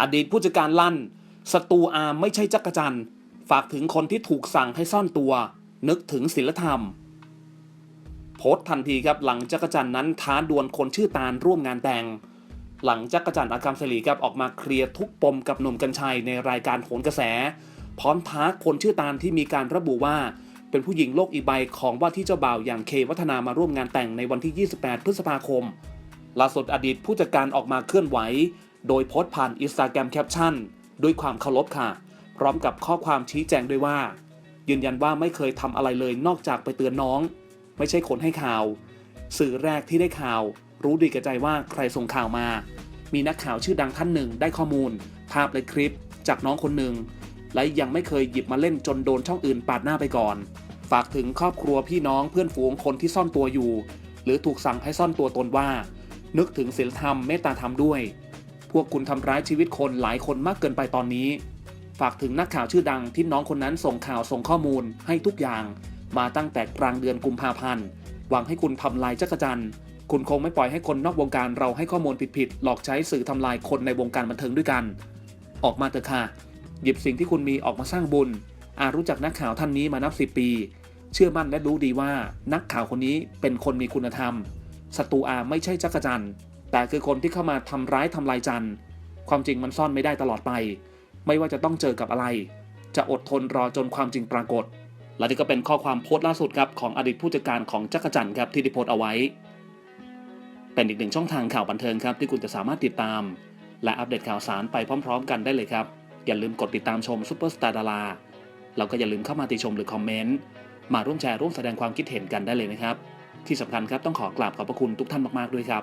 อดีตผู้จัดการลั่นศัตรูอาร์มไม่ใช่จักรจันทร์ฝากถึงคนที่ถูกสั่งให้ซ่อนตัว นึกถึงศีลธรรม โพสต์ทันทีครับหลังจักรจันทร์นั้นท้าดวลคนชื่อตาลร่วมงานแต่ง หลังจักรจันทร์อากัมสลีครับออกมาเคลียร์ทุกปมกับหนุ่มกัญชัยในรายการโหนกระแส พร้อมท้าคนชื่อตาลที่มีการระบุว่า เป็นผู้หญิงโลกอีใบของว่าที่เจ้าบ่าวอย่างเควัฒนามาร่วมงานแต่งในวันที่ 28 พฤษภาคมล่าสุดอดีตผู้จัดการออกมาเคลื่อนไหว โดยโพสต์ผ่านอินสตาแกรมแคปชั่นด้วยความเคารพค่ะ พร้อมกับข้อความชี้แจงด้วยว่า ยืนยันว่าไม่เคยทำอะไรเลยนอกจากไปเตือนน้อง ไม่ใช่คนให้ข่าว สื่อแรกที่ได้ข่าว รู้ดีกับใจว่าใครส่งข่าวมา มีนักข่าวชื่อดังท่านหนึ่งได้ข้อมูล ภาพและคลิป จากน้องคนหนึ่งและยังไม่เคยหยิบมาเล่นจนโดนช่องอื่นปาดหน้าไปก่อน ฝากถึงครอบครัวพี่น้องเพื่อนฝูงคนที่ซ่อนตัวอยู่ หรือถูกสั่งให้ซ่อนตัวตนว่า นึกถึงศีลธรรมเมตตาธรรมด้วย พวกคุณทำร้ายชีวิตคนหลายคนมากเกินไปตอนนี้ ฝากถึงนักข่าวชื่อดังที่น้องคนนั้นส่งข่าวส่งข้อมูลให้ทุกอย่าง มาตั้งแต่กลางเดือนกุมภาพันธ์หวังให้คุณทำลายจักรจันทร์คุณคงไม่ปล่อยให้คนนอกวงการเราให้ข้อมูลผิดๆหลอกใช้สื่อทำลายคนในวงการบันเทิงด้วยกัน ออกมาเถอะค่ะ หยิบสิ่งที่คุณมีออกมาสร้างบุญ อารู้จักนักข่าวท่านนี้มานับสิบปี เชื่อมั่นและรู้ดีว่านักข่าวคนนี้เป็นคนมีคุณธรรมศัตรูอาไม่ใช่จักรจันทร์ แต่คือคนที่เข้ามาทำร้ายทำลายจันทร์ความจริงมันซ่อนไม่ได้ตลอดไป ไม่ว่าจะต้องเจอกับอะไร จะอดทนรอจนความจริงปรากฏ และนี่ก็เป็นข้อความโพสต์ล่าสุดครับของอดีตผู้จัดการของจักรจันทร์ครับที่ได้โพสต์เอาไว้ เป็นอีกหนึ่งช่องทางข่าวบันเทิงครับที่คุณจะสามารถติดตาม และอัปเดตข่าวสารไปพร้อม ๆ กันได้เลยครับ อย่าลืมกดติดตามชมซุปเปอร์สตาร์ดาราแล้วก็อย่าลืมเข้ามาติชมหรือคอมเมนต์มาร่วมแชร์ร่วมแสดงความคิดเห็นกันได้เลยนะครับ ที่สำคัญครับต้องขอกราบขอบพระคุณทุกท่านมากๆด้วยครับ